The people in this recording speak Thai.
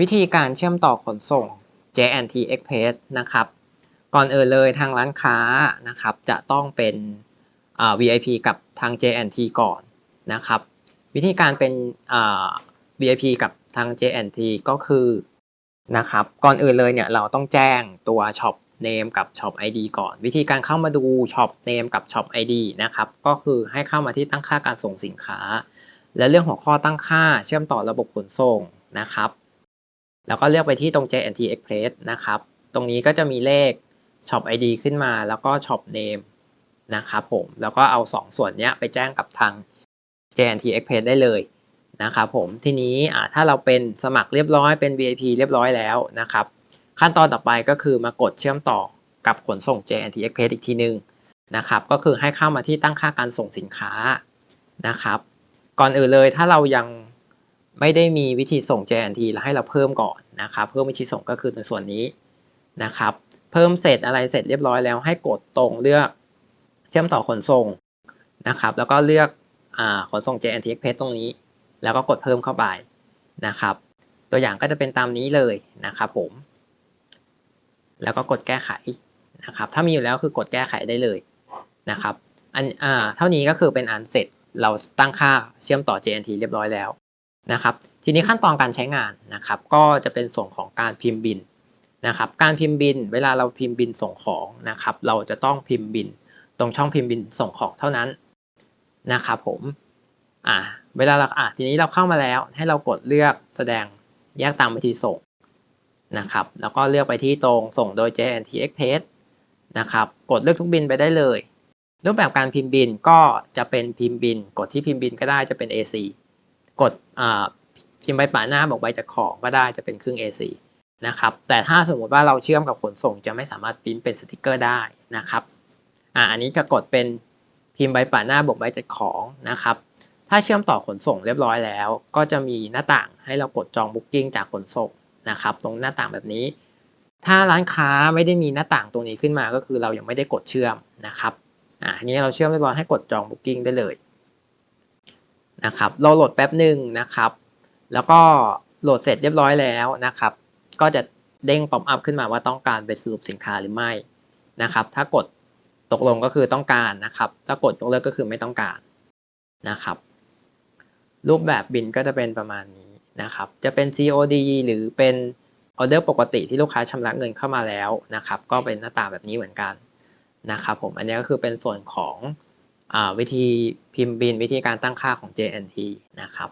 วิธีการเชื่อมต่อขนส่ง J&T Express นะครับ ก่อนอื่นเลยทางร้านค้านะครับ จะต้องเป็น VIP กับทาง J&T ก่อนนะครับ วิธีการเป็น VIP กับทาง J&T ก็คือนะครับ ก่อนอื่นเลยเนี่ยเราต้องแจ้งตัว Shop Name กับ Shop ID ก่อน วิธีการเข้ามาดู Shop Name กับ Shop ID นะครับ ก็คือให้เข้ามาที่ตั้งค่าการส่งสินค้า และเรื่องหัวข้อตั้งค่าเชื่อมต่อระบบขนส่งนะครับ แล้วก็เลือกไปที่ตรง JNT Express นะครับ ตรงนี้ก็จะมีเลข Shop ID ขึ้นมาแล้วก็ Shop Name นะครับผม แล้วก็เอา 2 ส่วนนี้ไปแจ้งกับทาง JNT Express ได้เลยนะครับผม ทีนี้ถ้าเราเป็นสมัครเรียบร้อยเป็น VIP เรียบร้อยแล้วนะครับ ขั้นตอนต่อไปก็คือมากดเชื่อมต่อกับขนส่ง JNT Express อีกทีนึงนะครับ ก็คือให้เข้ามาที่ตั้งค่าการส่งสินค้านะครับ ก่อนอื่นเลยถ้าเรายัง ไม่ได้มีวิธีส่ง JNT แล้วให้เราเพิ่มก่อนนะครับ เพิ่มวิธีส่งก็คือในส่วนนี้นะครับ เพิ่มเสร็จอะไรเสร็จเรียบร้อยแล้วให้กดตรงเลือกเชื่อมต่อขนส่งนะครับ แล้วก็เลือกอขนส่ง JNT Express ตรงนี้ แล้วก็กดเพิ่มเข้าไปนะครับ ตัวอย่างก็จะเป็นตามนี้เลยนะครับผม แล้วก็กดแก้ไขนะครับ ถ้ามีอยู่แล้วคือกดแก้ไขได้เลยนะครับ อันอ่าเท่านี้ก็คือเป็นอันเสร็จเราตั้งค่าเชื่อมต่อ JNT เรียบร้อยแล้ว นะครับทีนี้ขั้นตอนการใช้งานนะครับ ก็จะเป็นส่วนของการพิมพ์บินนะครับ การพิมพ์บิน เวลาเราพิมพ์บินส่งของนะครับ เราจะต้องพิมพ์บิน ตรงช่องพิมพ์บินส่งของเท่านั้นนะครับผมอ่าเวลาเราอ่าทีนี้เราเข้ามาแล้วให้เรากดเลือกแสดงแยกตามวิธีส่งนะครับ แล้วก็เลือกไปที่ตรงส่งโดย JNT Express นะครับ กดเลือกทุกบินไปได้เลย รูปแบบการพิมพ์บินก็จะเป็นพิมพ์บิน กดที่พิมพ์บินก็ได้จะเป็น A4 กดพิมพ์ใบป่าหน้าบอกใบจากของก็ได้จะเป็นครึ่ง A4 นะครับแต่ถ้าสมมติว่าเราเชื่อมกับขนส่งจะไม่สามารถพิมพ์เป็นสติกเกอร์ได้นะครับอ่าอันนี้จะกดเป็นพิมพ์ใบป่าหน้าบอกใบจากของนะครับ ถ้าเชื่อมต่อขนส่งเรียบร้อยแล้ว ก็จะมีหน้าต่างให้เรากดจองบุ๊กิ้งจากขนส่งนะครับ ตรงหน้าต่างแบบนี้ ถ้าร้านค้าไม่ได้มีหน้าต่างตรงนี้ขึ้นมาก็คือเรายังไม่ได้กดเชื่อมนะครับอ่านี้เราเชื่อมเรียบร้อยให้กดจอง Booking ได้เลย นะครับ เราโหลดแป๊บหนึ่งนะครับ แล้วก็โหลดเสร็จเรียบร้อยแล้วนะครับ ก็จะเด้งป๊อปอัพขึ้นมาว่าต้องการไปสรุปสินค้าหรือไม่นะครับ ถ้ากดตกลงก็คือต้องการนะครับ ถ้ากดยกเลิกก็คือไม่ต้องการนะครับ รูปแบบบินก็จะเป็นประมาณนี้นะครับ จะเป็น COD หรือเป็นออเดอร์ปกติที่ลูกค้าชำระเงินเข้ามาแล้วนะครับ ก็เป็นหน้าตาแบบนี้เหมือนกันนะครับ ผมอันนี้ก็คือเป็นส่วนของ วิธีพิมพ์บินวิธีการตั้งค่าของ JNT นะครับ